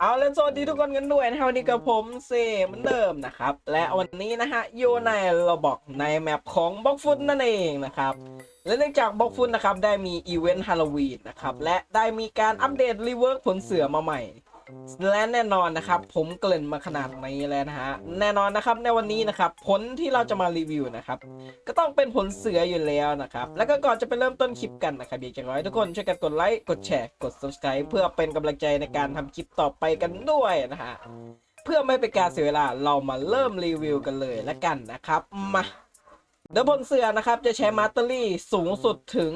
เอาแล้วสวัสดีทุกคนกันด้วยนะครับวันนี้กับผมเซเหมือนเดิมนะครับ และวันนี้นะฮะอยู่ในเราบอกในแมปของบล็อกฟุตนั่นเองนะครับ และเนื่องจากบล็อกฟุตนะครับได้มีอีเวนต์ฮาโลวีนนะครับ และได้มีการอัปเดตรีเวิร์กผลเสือมาใหม่ และแน่นอนนะครับ ผมเกริ่นมาขนาดนี้แล้วนะฮะแน่นอนนะครับในวันนี้นะครับ ผลที่เราจะมารีวิวนะครับก็ต้องเป็นผลเสืออยู่แล้วนะครับ แล้วก็ก่อนจะไปเริ่มต้นคลิปกันนะครับอยากจะขอให้ทุกคนช่วยกันกดไลค์กดแชร์กด subscribe เพื่อเป็นกำลังใจในการทำคลิปต่อไปกันด้วยนะฮะเพื่อไม่เป็นการเสียเวลาเรามาเริ่มรีวิวกันเลยละกันนะครับมาเดยวบนเสือนะครับจะใช้มาสเตอรี่สูงสุดถึง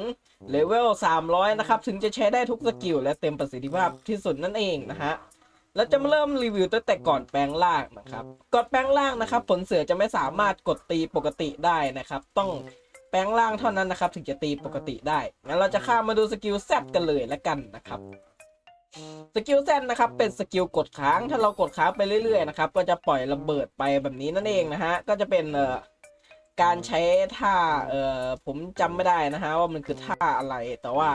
เลเวล300 นะครับ ถึงจะใช้ได้ทุกสกิลและเต็มประสิทธิภาพที่สุดนั่นเองนะฮะ แล้วจะมาเริ่มรีวิวตั้งแต่ก่อนแปลงร่างนะครับก่อนแปลงร่างนะครับ ผลเสือจะไม่สามารถกดตีปกติได้นะครับ ต้องแปลงร่างเท่านั้นนะครับ ถึงจะตีปกติได้งั้นเราจะข้ามมาดูสกิลแซดกันเลยละกันนะครับสกิลแซดนะครับเป็นสกิลกดค้างถ้าเรากดค้างไปเรื่อยๆนะครับก็จะปล่อยระเบิดไปแบบนี้นั่นเองนะฮะก็จะเป็นเอ่อการใช้ท่าเอ่อผมจำไม่ได้นะฮะว่ามันคือท่าอะไรแต่ว่า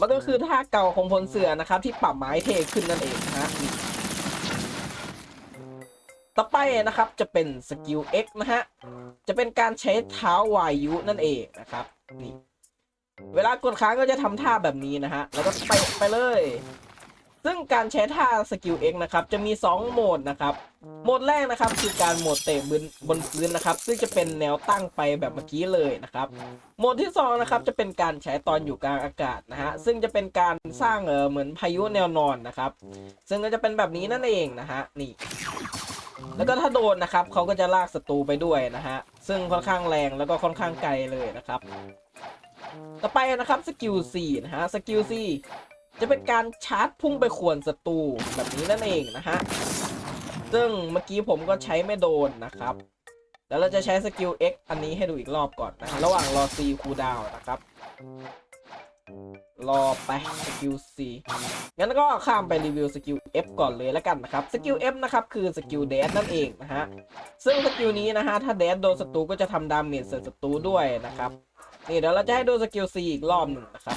มันก็คือท่าเก่าของพลเสือนะครับ ที่ปรับไม้เทขึ้นนั่นเองนะฮะต่อไปนะครับจะเป็นสกิล X นะฮะ จะเป็นการใช้เท้าวายุนั่นเองนะครับนี่เวลากดค้างก็จะทำท่าแบบนี้นะฮะ แล้วก็ไปไปเลย ซึ่งการใช้ท่าสกิลเองนะครับจะมี 2 โหมดนะครับ โหมดแรกนะครับคือการโหมดเตะบนบนพื้นนะครับ ซึ่งจะเป็นแนวตั้งไปแบบเมื่อกี้เลยนะครับ โหมดที่2นะครับจะเป็นการใช้ตอนอยู่กลางอากาศนะฮะซึ่งจะเป็นการสร้างเออเหมือนพายุแนวนอนนะครับ ซึ่งก็จะเป็นแบบนี้นั่นเองนะฮะนี่ แล้วก็ถ้าโดนนะครับเขาก็จะลากศัตรูไปด้วยนะฮะซึ่งค่อนข้างแรงแล้วก็ค่อนข้างไกลเลยนะครับ ต่อไปนะครับสกิล C นะฮะสกิล C จะเป็นการชาร์จพุ่งไปขวนศัตรูแบบนี้นั่นเองนะฮะ ซึ่งเมื่อกี้ผมก็ใช้ไม่โดนนะครับ แล้วเราจะใช้สกิล X อันนี้ให้ดูอีกรอบก่อนนะฮะ ระหว่างรอ C คูลดาวนะครับ รอไปสกิล C งั้นก็ข้ามไปรีวิวสกิล F ก่อนเลยแล้วกันนะครับ สกิล F นะครับคือสกิลเดนนั่นเองนะฮะ ซึ่งสกิลนี้นะฮะ ถ้าเดนโดนศัตรูก็จะทำดาเมจใส่ศัตรูด้วยนะครับ นี่เดี๋ยวเราจะให้ดูสกิล C อีกรอบหนึ่งนะครับ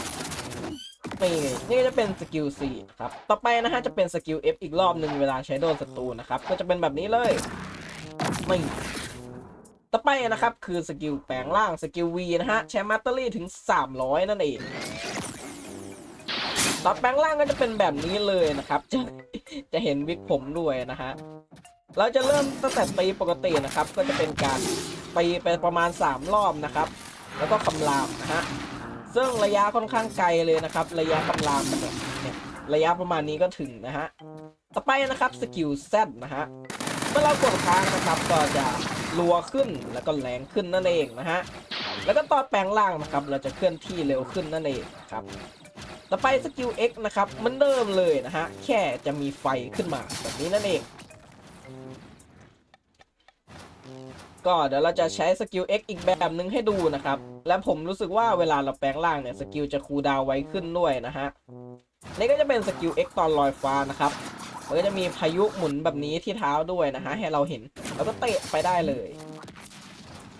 นี่นี่ก็จะเป็นสกิล C ครับ ต่อไปนะฮะจะเป็นสกิล F อีกรอบหนึ่งเวลาใช้โดนศัตรูนะครับ ก็จะเป็นแบบนี้เลยไม่ต่อไปนะครับคือสกิลแปลงร่างสกิล V นะฮะใช้มัตเตอรี่ถึง 300 นั่นเองตอนแปลงร่างก็จะเป็นแบบนี้เลยนะครับ จะจะเห็นวิกผมด้วยนะฮะ เราจะเริ่มตั้งแต่ตีปกตินะครับ ก็จะเป็นการตีไปประมาณ 3 รอบนะครับ แล้วก็คำรามนะฮะ ซึ่งระยะค่อนข้างไกลเลยนะครับ ระยะคำรามเนี่ยเนี่ยระยะประมาณนี้ก็ถึงนะฮะ ต่อไปนะครับสกิล Z นะฮะ เมื่อเรากดค้างนะครับก็จะรัวขึ้นแล้วก็แรงขึ้นนั่นเองนะฮะ แล้วก็ตอนแปลงร่างนะครับเราจะเคลื่อนที่เร็วขึ้นนั่นเองครับต่อไปสกิล X นะครับมันเดิมเลยนะฮะ แค่จะมีไฟขึ้นมาแบบนี้นั่นเอง ก็เดี๋ยวเราจะใช้สกิล X อีกแบบหนึ่งให้ดูนะครับ และผมรู้สึกว่าเวลาเราแปลงร่างเนี่ยสกิลจะคูดาวไว้ขึ้นด้วยนะฮะ นี่ก็จะเป็นสกิล X ตอนลอยฟ้านะครับมันก็จะมีพายุหมุนแบบนี้ที่เท้าด้วยนะฮะให้เราเห็น แล้วก็เตะไปได้เลย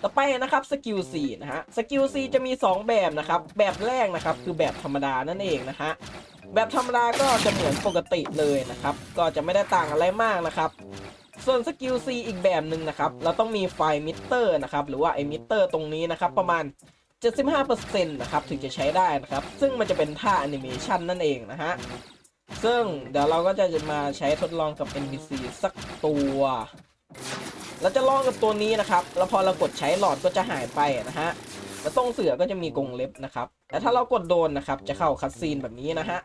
ต่อไปนะครับสกิล C นะฮะสกิล C จะมี 2 แบบนะครับ แบบแรกนะครับคือแบบธรรมดานั่นเองนะฮะแบบธรรมดาก็จะเหมือนปกติเลยนะครับ ก็จะไม่ได้ต่างอะไรมากนะครับ ส่วนสกิล C อีกแบบหนึ่งนะครับ เราต้องมีไฟมิเตอร์นะครับ หรือว่าไอมิเตอร์ตรงนี้นะครับ ประมาณ 75%นะครับถึงจะใช้ได้นะครับ ซึ่งมันจะเป็นท่าแอนิเมชันนั่นเองนะฮะ ซึ่งเดี๋ยวเราก็จะมาใช้ทดลองกับ NPC สักตัวเราจะลองกับตัวนี้นะครับ แล้วพอเรากดใช้หลอดก็จะหายไปนะฮะ แล้วตรงเสือก็จะมีกรงเล็บนะครับ แต่ถ้าเรากดโดนนะครับ จะเข้าคัดซีนแบบนี้นะฮะ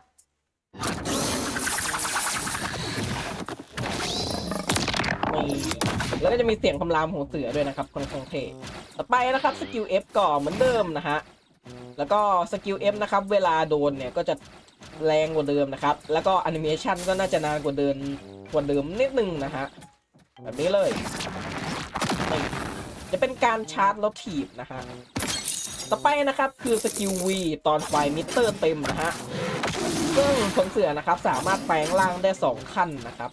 นี่แล้วก็จะมีเสียงคำรามของเสือด้วยนะครับค่อนข้างเท่ต่อไปนะครับสกิล F ก็เหมือนเดิมนะฮะแล้วก็สกิล F นะครับเวลาโดนเนี่ยก็จะแรงกว่าเดิมนะครับ แล้วก็แอนิเมชันก็น่าจะนานกว่าเดิมกว่าเดิมนิดนึงนะฮะแบบนี้เลยนี่จะเป็นการชาร์จแล้วถีบนะฮะต่อไปนะครับคือสกิล V ตอนไฟมิเตอร์เต็มนะฮะซึ่งผลเสือนะครับสามารถแปลงร่างได้ 2 ขั้นนะครับ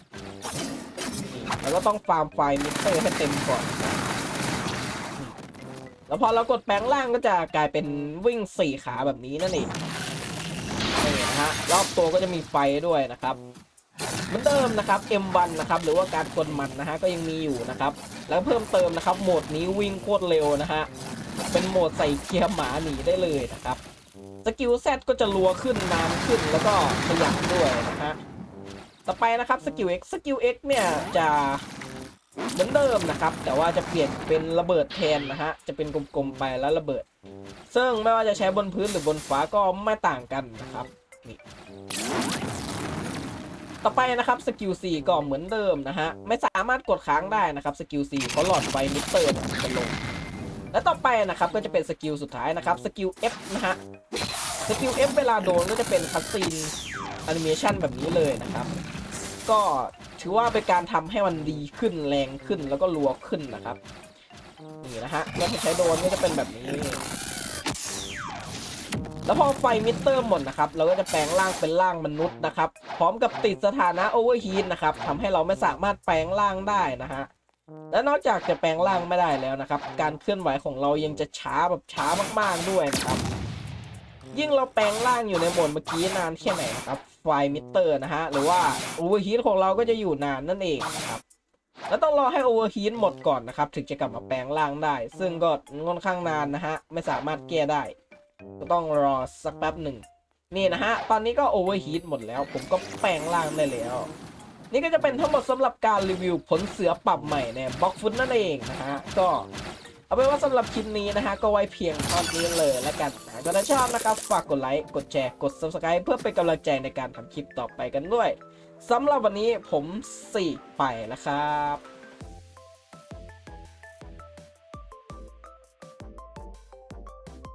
แล้วก็ต้องฟาร์มไฟมิเตอร์ให้เต็มก่อน แล้วพอเรากดแปลงร่างก็จะกลายเป็นวิ่งสี่ขาแบบนี้นั่นเองนี่นะฮะรอบตัวก็จะมีไฟด้วยนะครับเหมือนเดิมนะครับ M1 นะครับหรือว่าการกดมันนะฮะก็ยังมีอยู่นะครับ แล้วเพิ่มเติมนะครับโหมดนี้วิ่งโคตรเร็วนะฮะเป็นโหมดใส่เกียร์หมาหนีได้เลยนะครับสกิลแซก็จะรัวขึ้นนานขึ้นแล้วก็ขยับด้วยนะฮะ ต่อไปนะครับสกิล X สกิล X เนี่ยจะเหมือนเดิมนะครับ แต่ว่าจะเปลี่ยนเป็นระเบิดแทนนะฮะ จะเป็นกลมๆไปแล้วระเบิด ซึ่งไม่ว่าจะใช้บนพื้นหรือบนฟ้าก็ไม่ต่างกันนะครับนี่ต่อไปนะครับสกิล C ก็เหมือนเดิมนะฮะ ไม่สามารถกดค้างได้นะครับสกิล C เพราะหลอดไฟมิเตอร์เนี่ยจะลง และต่อไปนะครับก็จะเป็นสกิลสุดท้ายนะครับสกิล F นะฮะสกิล F เวลาโดนก็จะเป็นคัสซีนแอนิเมชันแบบนี้เลยนะครับ ก็ถือว่าเป็นการทำให้มันดีขึ้นแรงขึ้นแล้วก็รัวขึ้นนะครับนี่นะฮะแล้วใช้โดนก็จะเป็นแบบนี้ แล้วพอไฟมิเตอร์หมดนะครับ เราก็จะแปลงร่างเป็นร่างมนุษย์นะครับ พร้อมกับติดสถานะโอเวอร์ฮีทนะครับทำให้เราไม่สามารถแปลงร่างได้นะฮะและนอกจากจะแปลงร่างไม่ได้แล้วนะครับ การเคลื่อนไหวของเรายังจะช้าแบบช้ามากๆด้วยนะครับ ยิ่งเราแปลงร่างอยู่ในโหมดเมื่อกี้นานแค่ไหนนะครับ ไฟมิเตอร์นะฮะ หรือว่าโอเวอร์ฮีทของเราก็จะอยู่นานนั่นเองนะครับ แล้วต้องรอให้โอเวอร์ฮีทหมดก่อนนะครับ ถึงจะกลับมาแปลงร่างได้ ซึ่งก็ค่อนข้างนานนะฮะ ไม่สามารถแก้ได้ ก็ต้องรอสักแป๊บหนึ่ง นี่นะฮะ ตอนนี้ก็โอเวอร์ฮีทหมดแล้ว ผมก็แปลงร่างได้แล้ว นี่ก็จะเป็นทั้งหมดสำหรับการรีวิวผลเสือปรับใหม่ในบล็อกฟุตนั่นเองนะฮะ ก็ เอาเป็นว่าสำหรับคลิปนี้นะฮะก็ไว้เพียงเท่านี้เลยแล้วกันนะถ้าชอบนะครับฝากกดไลค์กดแชร์กด subscribe เพื่อเป็นกำลังใจในการทำคลิปต่อไปกันด้วยสำหรับวันนี้ผมสี่ไปแล้วครับ